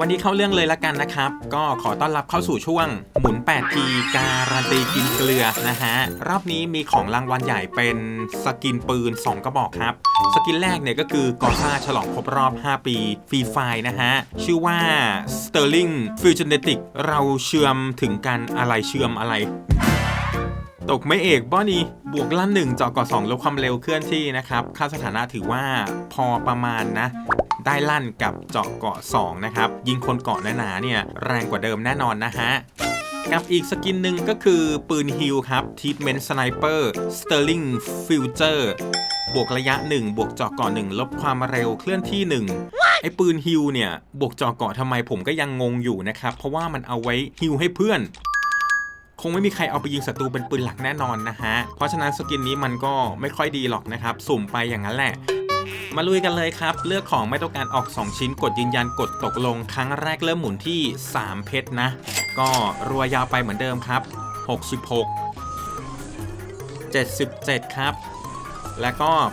วันนี้เข้าเรื่องเลยละกันนะครับ ก็ขอต้อนรับเข้าสู่ช่วงหมุน 8 ทีการันตีกินเกลือนะฮะ รอบนี้มีของรางวัลใหญ่เป็นสกินปืน 2 กระบอกครับ สกินแรกเนี่ยก็คือกอซ่าฉลองครบรอบ 5 ปีฟรีไฟนะฮะ ชื่อว่า Sterling Fusionetic เราเชื่อมถึงกันอะไรเชื่อมอะไร ตกไม่เอกบ้อนี้บวกลั่นหนึ่งเจาะก่อสองลดความเร็วเคลื่อนที่นะครับค่าสถานะถือว่าพอประมาณนะได้ลั่นกับเจาะเกาะ 2 นะครับ ยิงคนเกาะหนาๆเนี่ยแรงกว่าเดิมแน่นอนนะฮะ กับอีกสกินหนึ่งก็คือปืนฮิลครับ Treatment Sniper Sterling Future บวกระยะ 1 บวกเจาะเกาะ1ลบความเร็วเคลื่อนที่ 1ไอ้ปืนฮิลเนี่ย บวกเจาะเกาะทำไมผมก็ยังงงอยู่นะครับ เพราะว่ามันเอาไว้ฮิลให้เพื่อน งไม่มีใครเอาไปยิงศัตรูเป็นปืนหลักแน่นอนนะฮะ เพราะฉะนั้นสกินนี้มันก็ไม่ค่อยดีหรอกนะครับ สุ่มไปอย่างนั้นแหละ มาลุยกันเลยครับ เลือกของไม่ต้องการออก 2 ชิ้น กดยืนยันกดตกลง ครั้งแรกเริ่มหมุนที่ 3 เพชรนะ ก็รัวยาวไปเหมือนเดิมครับ 66 77 ครับ แล้วก็ 88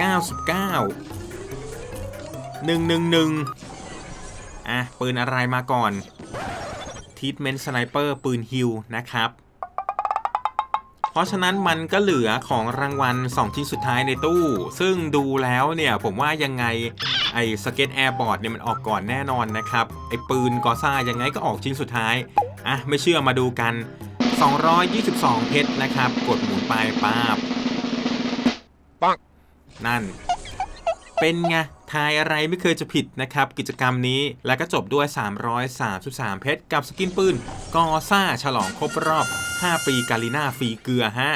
99 111อะปืนอะไรมาก่อน ทีทเมนต์สไนเปอร์ปืนฮิลนะครับ เพราะฉะนั้นมันก็เหลือของรางวัล 2 ชิ้นสุดท้ายในตู้ ซึ่งดูแล้วเนี่ยผมว่ายังไงไอ้สเก็ตแอร์บอร์ดเนี่ยมันออกก่อนแน่นอนนะครับ ไอ้ปืนกอซ่ายังไงก็ออกชิ้นสุดท้าย อะ ไม่เชื่อมาดูกัน 222 เพชรนะครับ กดหมุนไปป้าบปังนั่น เป็นไงทายอะไรไม่เคยจะผิดนะครับ กิจกรรมนี้แล้วก็จบด้วย 333 เพชร กับสกินปืนกอซ่า ฉลองครบรอบ 5 ปีกาลิน่าฟรีเกลือฮะ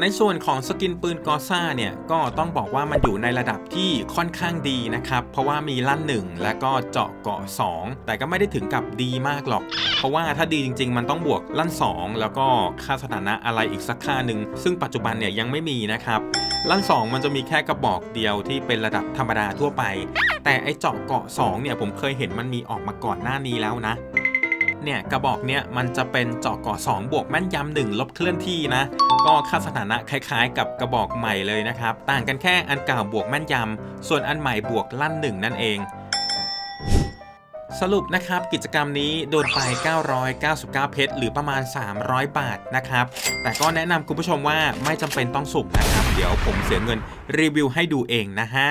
ในส่วนของสกินปืนกอซ่าเนี่ยก็ต้องบอกว่ามันอยู่ในระดับที่ค่อนข้างดีนะครับ เพราะว่ามีลั่นหนึ่งและก็เจาะเกาะ 2 แต่ก็ไม่ได้ถึงกับดีมากหรอก เพราะว่าถ้าดีจริง ๆ มันต้องบวกลั่น 2 แล้วก็ค่าสถานะอะไรอีกสักค่าหนึ่งซึ่งปัจจุบันเนี่ยยังไม่มีนะครับ ลั่น2 มันจะมีแค่กระบอกเดียวที่เป็นระดับธรรมดาทั่วไป แต่ไอเจาะเกาะ2เนี่ยผมเคยเห็นมันมีออกมาก่อนหน้านี้แล้วนะ เนี่ยกระบอกเนี่ยมันจะเป็นเจาะเกาะ2บวกแม่นยำหนึ่งลบเคลื่อนที่นะ ก็ค่าสถานะคล้ายๆ กับกระบอกใหม่เลยนะครับ ต่างกันแค่อันเก่าบวกแม่นยำส่วนอันใหม่บวกลั่นหนึ่งนั่นเอง สรุปนะครับกิจกรรมนี้โดนไป 999 เพชรหรือประมาณ 300 บาทนะครับ แต่ก็แนะนำคุณผู้ชมว่าไม่จำเป็นต้องสุ่มนะครับ เดี๋ยวผมเสียเงินรีวิวให้ดูเองนะฮะ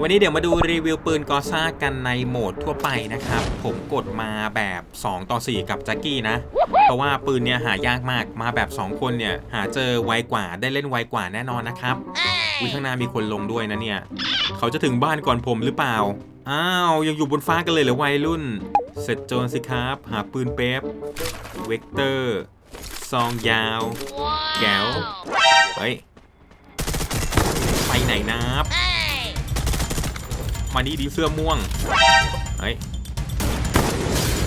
วันนี้เดี๋ยวมาดูรีวิวปืนกอซ่ากันในโหมดทั่วไปนะครับ ผมกดมาแบบ 2 ต่อ 4 กับแจ็กกี้นะ เพราะว่าปืนเนี่ยหายากมากมาแบบ 2 คนเนี่ยหาเจอไวกว่าได้เล่นไวกว่าแน่นอนนะครับ วิข้างหน้ามีคนลงด้วยนะเนี่ย เขาจะถึงบ้านก่อนผมหรือเปล่า อ้าว ยังอยู่บนฟ้ากันเลยเหรอวัยรุ่น เสร็จโจรสิครับ หาปืนเป๊ปเวกเตอร์ ซองยาว แก้วเฮ้ย ไปไหนนับ มานี่ดีเสื้อม่วง เฮ้ย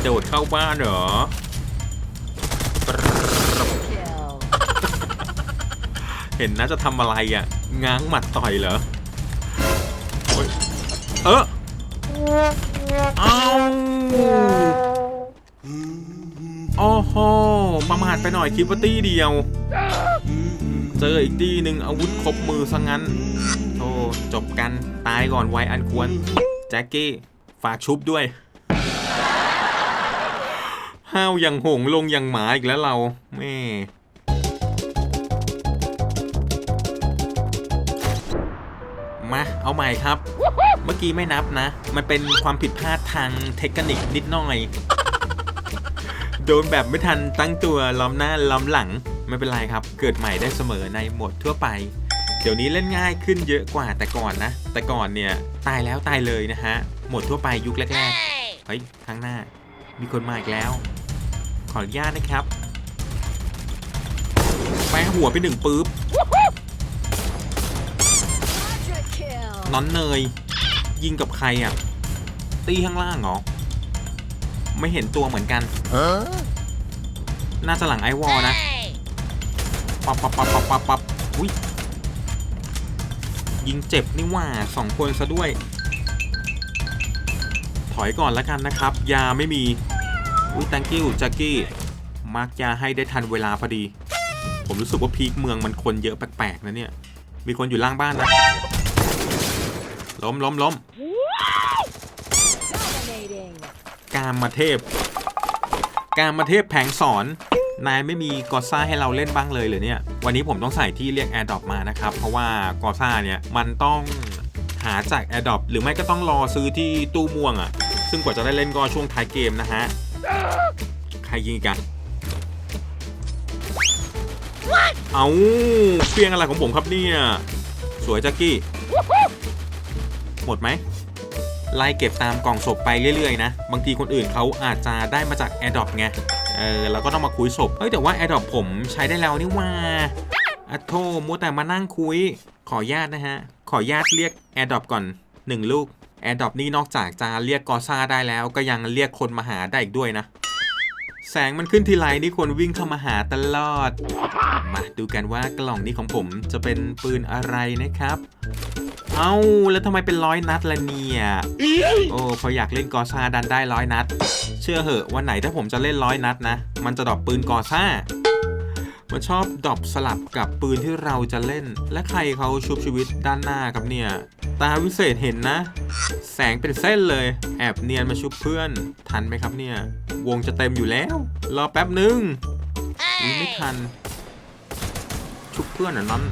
โดดเข้าบ้านเหรอ เห็นน่าจะทำอะไรอะ ง้างหมัดต่อยเหรอเออเอาโอ้โหประมาทไปหน่อยคิดว่าตี้เดียว เจออีกตี้หนึ่งอาวุธครบมือซะงั้นโธ่จบกันตายก่อนไวอันควร แจ็คกี้ ฝากชุบด้วย ห้าวอย่างหงลงอย่างหมาอีกแล้วเราแม่ มาเอาใหม่ครับ เมื่อกี้ไม่นับนะ มันเป็นความผิดพลาดทางเทคนิคนิดหน่อย โดนแบบไม่ทันตั้งตัวล้อมหน้าล้อมหลังไม่เป็นไรครับ เกิดใหม่ได้เสมอในโหมดทั่วไป เดี๋ยวนี้เล่นง่ายขึ้นเยอะกว่าแต่ก่อนนะ แต่ก่อนเนี่ยตายแล้วตายเลยนะฮะโหมดทั่วไปยุคแรกๆ เฮ้ยข้างหน้า มีคนมาอีกแล้ว ขออนุญาตนะครับแปะหัวไปหนึ่งปุ๊บ น้อนเนย ยิงกับใครอะ ตีข้างล่างเหรอ ไม่เห็นตัวเหมือนกัน น่าจะหลังไอวอลนะปับปับปับปับปับปับอุ้ยยิงเจ็บนี่หว่าสองคนซะด้วย ถอยก่อนแล้วกันนะครับ ยาไม่มี อุ้ย thank you แจ็กกี้มาร์กยาให้ได้ทันเวลาพอดี ผมรู้สึกว่าพีคเมืองมันคนเยอะแปลกๆนะเนี่ย มีคนอยู่ล่างบ้านนะ ล้มล้มล้ม Dominating. กามมาเทพ กามมาเทพแผงสอน นายไม่มีกอซ่าให้เราเล่นบ้างเลยเหรอเนี่ย วันนี้ผมต้องใส่ที่เรียก a อ r d r o p มานะครับ เพราะว่ากอซ่าเนี่ย มันต้องหาจาก a อ r d r o p หรือไม่ก็ต้องรอซื้อที่ตู้ม่วงอะ่ะ ซึ่งกว่าจะได้เล่นก็ช่วงท้ายเกมนะฮะ ใครยิงอีกันเอาเพียงอะไรของผมครับเนี่ย สวยแจ็กกี้ หมดไหมไล่เก็บตามกล่องศพไปเรื่อยๆนะ บางทีคนอื่นเขาอาจจะได้มาจาก a อ r d r o p ไง เออเราก็ต้องมาคุยศพ เฮ้ย แต่ว่า a อ r d r o p ผมใช้ได้แล้วนี่ว่าอะโทมัวแต่มานั่งคุย ขอญาตนะฮะ ขอญาตเรียก a อ r d r o p ก่อน 1 ลูก a อ r d r o p นี่นอกจากจะเรียกกอซ่าได้แล้ว ก็ยังเรียกคนมาหาได้อีกด้วยนะ แสงมันขึ้นทีไรนี่คนวิ่งเข้ามาหาตลอด มาดูกันว่ากล่องนี้ของผมจะเป็นปืนอะไรนะครับ เอ้าแล้วทำไมเป็นร้อยนัดละเนี่ยโอ้พออยากเล่นกอซ่าดันได้ร้อยนัด เชื่อเหอะวันไหนถ้าผมจะเล่นร้อยนัดนะ มันจะดรอปปืนกอซ่า มันชอบดรอปสลับกับปืนที่เราจะเล่น และใครเขาชุบชีวิตด้านหน้าครับเนี่ย ตาวิเศษเห็นนะ แสงเป็นเส้นเลย แอบเนียนมาชุบเพื่อน ทันไหมครับเนี่ย วงจะเต็มอยู่แล้ว รอแป๊บหนึ่งอุ๊ยไม่ทัน ชุบเพื่อนอะน้อน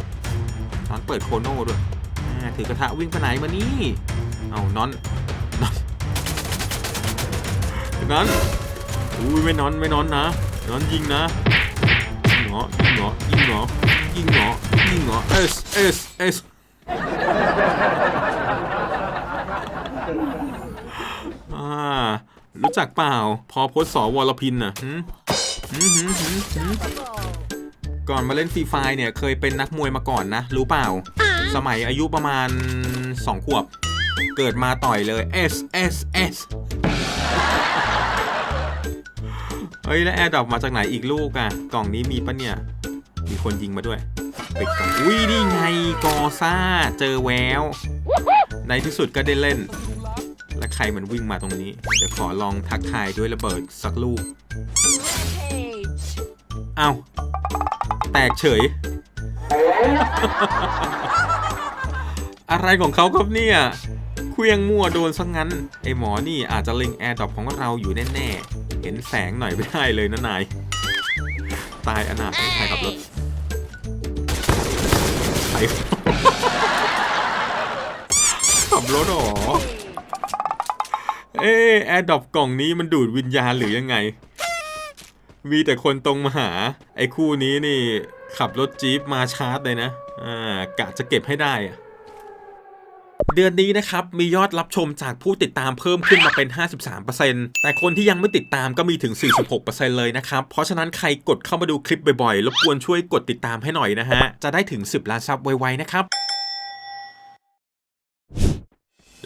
น้อนเปิดโคโน่ด้วยอ่า ถือกระทะวิ่งไปไหนมานี่ เอานอนนอนนอนอุ้ยไม่นอนไม่นอนนะนอนยิงนะยิงเหรอยิงเหรอยิงเหรอยิงเหรอยิงเหรอเอสเอสเอสอารู้จักเปล่า พอพศวรพินน่ะก่อนมาเล่นฟรีไฟเนี่ยเคยเป็นนักมวยมาก่อนนะ รู้เปล่า สมัยอายุประมาณ 2 ขวบ เกิดมาต่อยเลย S S S เฮ้ย แล้วแอร์ดรอปมาจากไหนอีกลูกอะ กล่องนี้มีปะเนี่ย มีคนยิงมาด้วยปิดกล่องอุ้ยนี่ไงกอซ่า เจอแวว ในที่สุดก็ได้เล่น และใครมันวิ่งมาตรงนี้ เดี๋ยวขอลองทักทายด้วยระเบิดสักลูก เอาแตกเฉย อะไรของเขาครับเนี่ยเคลียงมั่วโดนซะงงั้น ไอหมอนี่อาจจะเล็งแอร์ดรอปของเราอยู่แน่ๆ เห็นแสงหน่อยไม่ได้เลยนะนาย ตายอนาถใครขับรถใครขับรถหรอ เอแอร์ดรอปกล่องนี้มันดูดวิญญาณหรือยังไง มีแต่คนตรงมาหา ไอ้คู่นี้นี่ขับรถจี๊ปมาชาร์จเลยนะ อ่ากะจะเก็บให้ได้อะ เดือนนี้นะครับมียอดรับชมจากผู้ติดตามเพิ่มขึ้นมาเป็น 53%แต่คนที่ยังไม่ติดตามก็มีถึง 46%เลยนะครับ เพราะฉะนั้นใครกดเข้ามาดูคลิปบ่อยๆ รบกวนช่วยกดติดตามให้หน่อยนะฮะ จะได้ถึง 10 ล้านซับไวๆนะครับ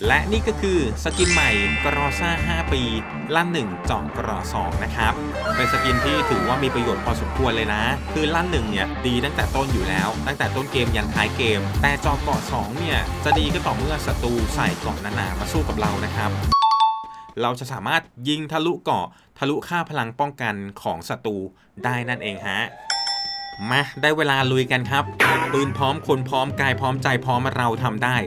และนี่ก็คือสกินใหม่กรอซ่า 5 ปีลั่นหนึ่งเจาะกรอ2นะครับ เป็นสกินที่ถือว่ามีประโยชน์พอสมควรเลยนะ คือลั่นหนึ่งเนี่ยดีตั้งแต่ต้นอยู่แล้ว ตั้งแต่ต้นเกมยันท้ายเกม แต่จาะเกาะ2เนี่ยจะดีก็ต่อเมื่อศัตรูใส่เกาะหนาๆมาสู้กับเรานะครับ เราจะสามารถยิงทะลุเกาะทะลุค่าพลังป้องกันของศัตรูได้นั่นเองฮะมาได้เวลาลุยกันครับปืนพร้อมคนพร้อมกายพร้อมใจพร้อมเราทำได้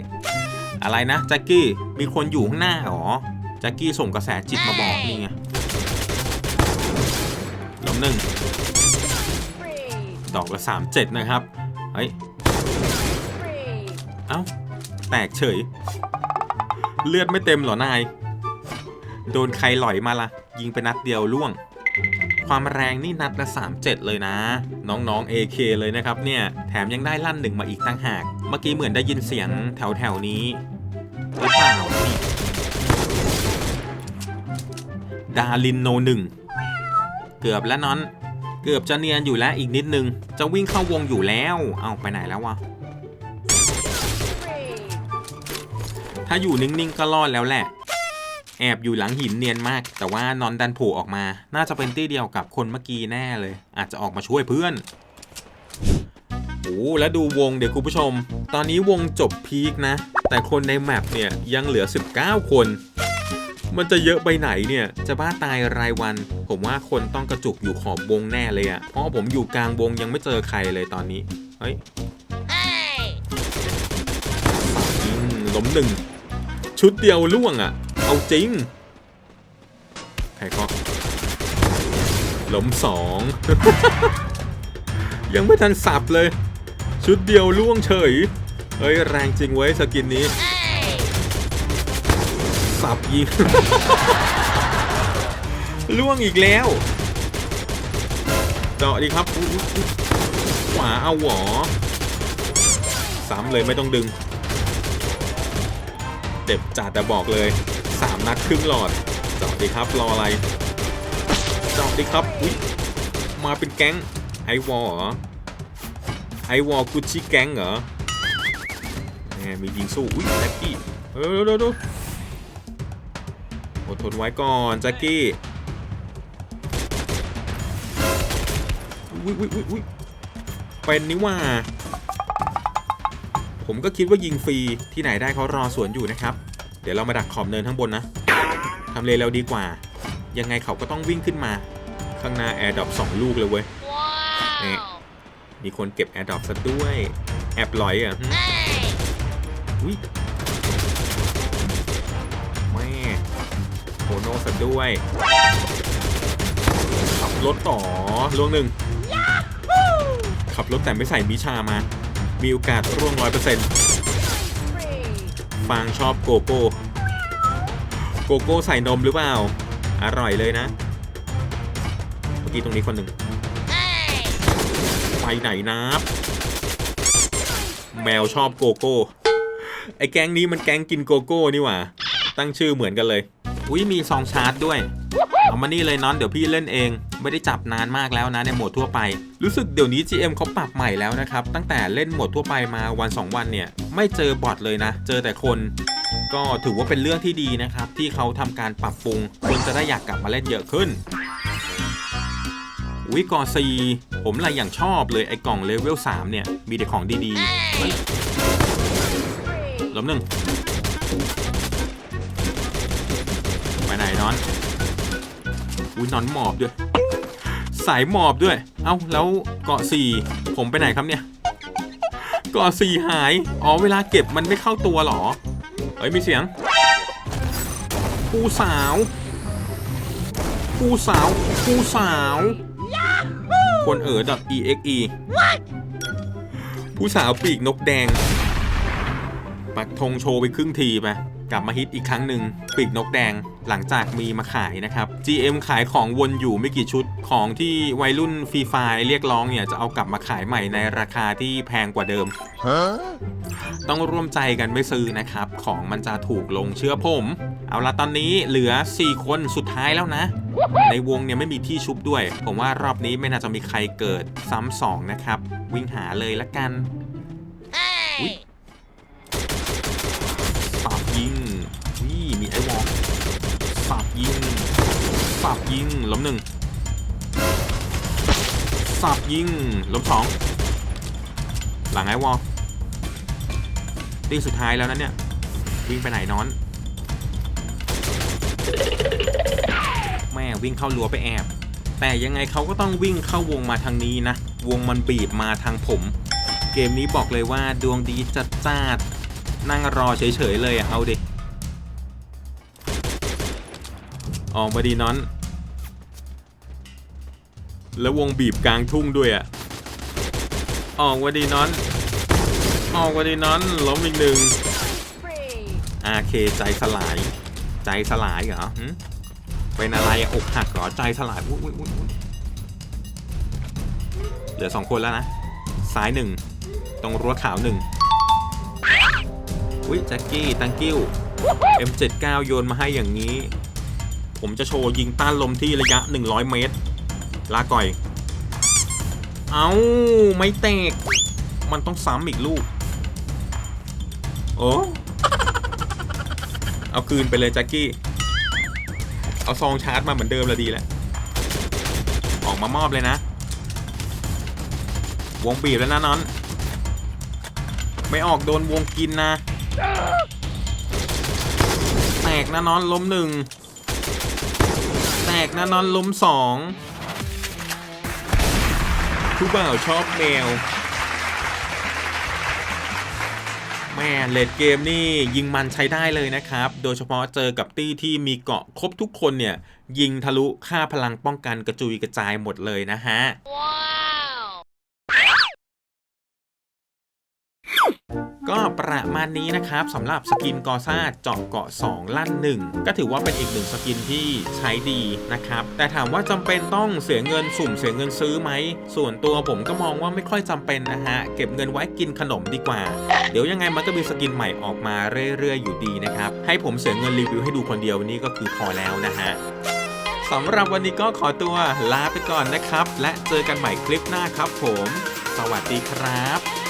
อะไรนะแจ็คกี้มีคนอยู่ข้างหน้าหรอแจ็คกี้ส่งกระแสจิตมาบอกนี่ไงล้มหนึ่งดอกละสามเจ็ดนะครับเฮ้ยเอ้าแตกเฉย เลือดไม่เต็มหรอนาย โดนใครหล่อยมาละยิงไปนัดเดียวล่วง ความแรงนี่นัดละ 3 7 เลยนะ น้องๆ AK เลยนะครับเนี่ย แถมยังได้ลั่นหนึ่งมาอีกตั้งหาก เมื่อกี้เหมือนได้ยินเสียงแถวๆนี้หรือเปล่านี่ดารินโนหนึ่งเกือบแล้วนอน เกือบจะเนียนอยู่แล้วอีกนิดนึง จะวิ่งเข้าวงอยู่แล้ว เอาไปไหนแล้ววะ Free. ถ้าอยู่นิ่งๆก็รอดแล้วแหละ แอบอยู่หลังหินเนียนมาก แต่ว่านอนดันโผล่ออกมา น่าจะเป็นตี้เดียวกับคนเมื่อกี้แน่เลย อาจจะออกมาช่วยเพื่อนโอ้แล้วดูวงเดี๋ยวคุณผู้ชม ตอนนี้วงจบพีคนะ แต่คนในแมปเนี่ยยังเหลือ 19 คน มันจะเยอะไปไหนเนี่ย จะบ้าตายรายวัน ผมว่าคนต้องกระจุกอยู่ขอบวงแน่เลยอะเพราะผมอยู่กลางวงยังไม่เจอใครเลยตอนนี้ เฮ้ย Hey! อืมล้มหนึ่ง ชุดเดียวล่วงอะเอาจริง ใครก็ล้มสอง ยังไม่ทันสับเลย ชุดเดียวล่วงเฉยเฮ้ย แรงจริงเว้ยสกินนี้ สับยิงล่วงอีกแล้วเจาะดีครับขวาเอาหวอซ้ำเลยไม่ต้องดึงเด็บจัดแต่บอกเลยสามนัดครึ่งหลอดเจาะดีครับรออะไรเจาะดีครับ อุ้ยมาเป็นแก๊งไอวอลเหรอ ไอวอลกุชชี่แก๊งเหรอแหมมียิงสู้ อุ้ยแจ็คกี้เออเร็วๆๆอดทนไว้ก่อนแจ็คกี้อุ้ยอุ้ยอุ้ยอุ้ยเป็นนี่ว่า ผมก็คิดว่ายิงฟรีที่ไหนได้เขารอสวนอยู่นะครับ เดี๋ยวเรามาดักขอบเนินข้างบนนะทำเลเราดีกว่า ยังไงเขาก็ต้องวิ่งขึ้นมา ข้างหน้าแอร์ดรอปสองลูกเลยเว้ย Wow! มีคนเก็บแอร์ดรอปซะด้วย แอบหลอยอะหึ Hey! อุ้ยแม่โคโน่ซะด้วยขับรถต่อล่วงหนึ่งขับรถแต่ไม่ใส่มิชามา มีโอกาสร่วงร้อยเปอร์เซ็นต์ Free! ฟางชอบโกโก้ โกโก้ใส่นมหรือเปล่า อร่อยเลยนะ เมื่อกี้ตรงนี้คนหนึ่ง Hey! ไปไหนนะแมวชอบโกโก้ ไอ้แก๊งนี้มันแก๊งกินโกโก้นี่หว่า ตั้งชื่อเหมือนกันเลย อุ้ยมีซองชาร์จด้วย เอามานี่เลยน้อนเดี๋ยวพี่เล่นเอง ไม่ได้จับนานมากแล้วนะในโหมดทั่วไป รู้สึกเดี๋ยวนี้ GM เขาปรับใหม่แล้วนะครับ ตั้งแต่เล่นโหมดทั่วไปมาวัน 2 วันเนี่ย ไม่เจอบอทเลยนะ เจอแต่คนก็ถือว่าเป็นเรื่องที่ดีนะครับ ที่เขาทำการปรับปรุงคนจะได้อยากกลับมาเล่นเยอะขึ้นวิกอซี ผมอะไรอย่างชอบเลยไอ้กล่องเลเวล3เนี่ย มีแต่ของดีๆเฮ้ย Free! ล้มหนึ่งไปไหนนอน อุ้ยนอนหมอบด้วย สายหมอบด้วย เอ้า แล้วเกาะสี่ผมไปไหนครับเนี่ย เกาะสี่หาย อ๋อ เวลาเก็บมันไม่เข้าตัวเหรอ เฮ้ย มีเสียงผู้สาวผู้สาวผู้สาว คนเอ๋อ .exe ผู้สาวปีกนกแดง ปักธงโชว์ไปครึ่งทีไป กลับมาฮิตอีกครั้งหนึ่งปีกนกแดงหลังจากมีมาขายนะครับ GM ขายของวนอยู่ไม่กี่ชุดของที่วัยรุ่นฟรีไฟเรียกร้องเนี่ยจะเอากลับมาขายใหม่ในราคาที่แพงกว่าเดิม Huh? ต้องร่วมใจกันไม่ซื้อนะครับ ของมันจะถูกลงเชื่อผม เอาละตอนนี้เหลือ 4 คนสุดท้ายแล้วนะ ในวงเนี่ยไม่มีที่ชุบด้วย ผมว่ารอบนี้ไม่น่าจะมีใครเกิดซ้ำสองนะครับ วิ่งหาเลยละกัน Hey! ยิง นี่มีไอวอลสับยิงสับยิงล้มหนึ่งสับยิงล้มสองหลังไอวอลตีสุดท้ายแล้วนะเนี่ย วิ่งไปไหนนอน แม่วิ่งเข้ารั้วไปแอบ แต่ยังไงเขาก็ต้องวิ่งเข้าวงมาทางนี้นะ วงมันบีบมาทางผม เกมนี้บอกเลยว่าดวงดีจัดจ้าด นั่งรอเฉยๆเลยอะเอาดิออกมาดีนอน แล้ววงบีบกลางทุ่งด้วยอะออกมาดีนอน ออกมาดีนอนล้มอีกหนึ่งอาเคใจสลาย ใจสลายเหรอเป็นอะไรอกหักเหรอใจสลายอุ๊ยอุ๊ยอุ๊ยอุ๊ยเหลือสองคนแล้วนะ ซ้ายหนึ่ง ตรงรั้วขาวหนึ่ง อุ้ยแจ็คกี้ตังกิ้ว M79 โยนมาให้อย่างนี้ ผมจะโชว์ยิงต้านลมที่ระยะ 100 เมตร ลาก่อย เอาไม่แตก มันต้องซ้ำอีกลูก โอ้เอาคืนไปเลยแจ็คกี้ เอาซองชาร์จมาเหมือนเดิมล้วดีแล้วออกมามอบเลยนะ วงบีบแล้วนะนอน ไม่ออกโดนวงกินนะ แตกนะนอนล้มหนึ่ง แตกนะนอนล้มสองผู้บ่าวชอบแมว แม่เลดเกมนี่ยิงมันใช้ได้เลยนะครับ โดยเฉพาะเจอกับตี้ที่มีเกาะครบทุกคนเนี่ย ยิงทะลุค่าพลังป้องกันกระจุยกระจายหมดเลยนะฮะ Wow. ก็ประมาณนี้นะครับสำหรับสกินกอซ่าเจาะเกาะ 2 ลั่น 1 ก็ถือว่าเป็นอีกหนึ่งสกินที่ใช้ดีนะครับ แต่ถามว่าจำเป็นต้องเสียเงินสุ่มเสียเงินซื้อไหม ส่วนตัวผมก็มองว่าไม่ค่อยจำเป็นนะฮะ เก็บเงินไว้กินขนมดีกว่า เดี๋ยวยังไงมันก็มีสกินใหม่ออกมาเรื่อยๆ อยู่ดีนะครับ ให้ผมเสียเงินรีวิวให้ดูคนเดียวนี่ก็คือพอแล้วนะฮะสำหรับวันนี้ก็ขอตัวลาไปก่อนนะครับ และเจอกันใหม่คลิปหน้าครับผม สวัสดีครับ